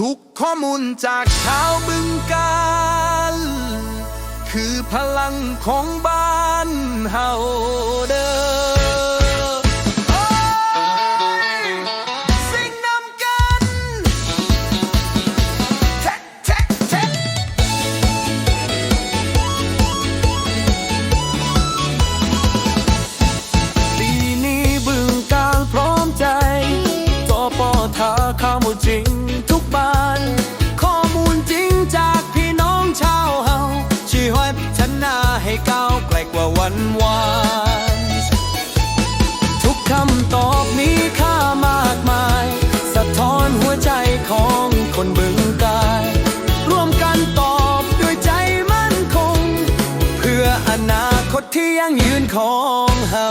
ทุกข้อมูลจากชาวบึงการคือพลังของบ้านเฮาเด้อโอ้สิ่งนำกันแท็กแท็กแท็กปีนี้บึงการพร้อมใจจอปอทาข้ามูจริง บ้านข้อมูลจริงจากพี่น้องชาวเฮาชี้ห้อยพัฒนาให้ก้าวไกลกว่าวันวานทุกคำตอบมีค่ามากมาย สะท้อนหัวใจของคนบึงการร่วมกันตอบด้วยใจมั่นคง เพื่ออนาคตที่ยั่งยืนของเฮา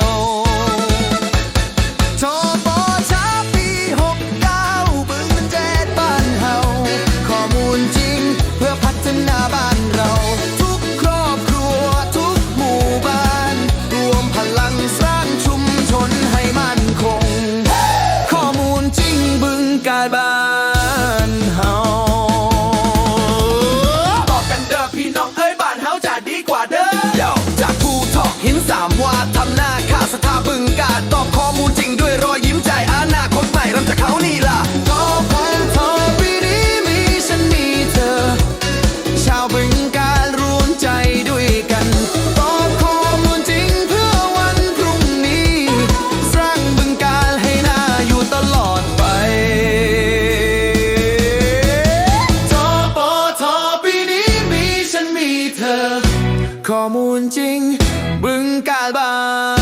อกหินสามวาดทำหน้า ข้อมูลจริง บึงกาลบาง